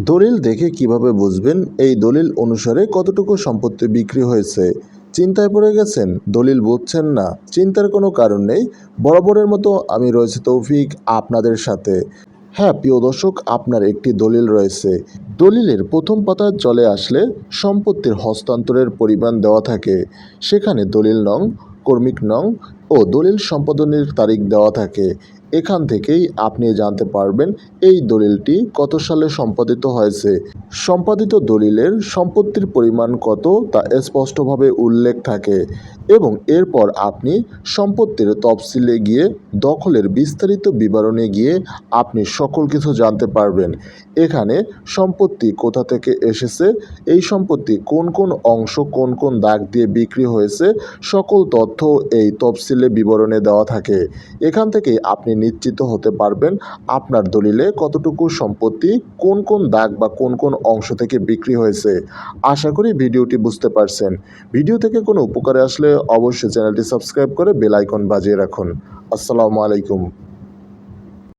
দলিল দেখে কীভাবে বুঝবেন এই দলিল অনুসারে কতটুকু সম্পত্তি বিক্রি হয়েছে? চিন্তায় পড়ে গেছেন? দলিল বুঝছেন না। চিন্তার কোনো কারণ নেই। বরাবরের মতো আমি রয়েছে তৌফিক আপনাদের সাথে। হ্যাঁ প্রিয় দর্শক, আপনার একটি দলিল রয়েছে। দলিলের প্রথম পাতা চলে আসলে সম্পত্তির হস্তান্তরের পরিমাণ দেওয়া থাকে। সেখানে দলিল নং, কর্মিক নং ও দলিল সম্পাদনের তারিখ দেওয়া থাকে। এখান থেকেই আপনি জানতে পারবেন এই দলিলটি কত সালে সম্পাদিত হয়েছে। সম্পাদিত দলিলের সম্পত্তির পরিমাণ কত তা স্পষ্টভাবে উল্লেখ থাকে এবং এরপর আপনি সম্পত্তির তফসিলে গিয়ে দখলের বিস্তারিত বিবরণে গিয়ে আপনি সকল কিছু জানতে পারবেন। এখানে সম্পত্তি কোথা থেকে এসেছে, এই সম্পত্তি কোন কোন অংশ, কোন কোন দাগ দিয়ে বিক্রি হয়েছে, সকল তথ্য এই তফসিলে বিবরণে দেওয়া থাকে। এখান থেকে আপনি নিশ্চিত হতে পারবেন আপনার দলিলে কতটুকু সম্পত্তি, কোন কোন দাগ বা কোন কোন অংশ থেকে বিক্রি হয়েছে। আশা করি ভিডিওটি বুঝতে পারছেন। ভিডিও থেকে কোনো উপকারে আসলে অবশ্যই চ্যানেলটি সাবস্ক্রাইব করে বেলাইকন বাজিয়ে রাখুন। আসসালামু আলাইকুম।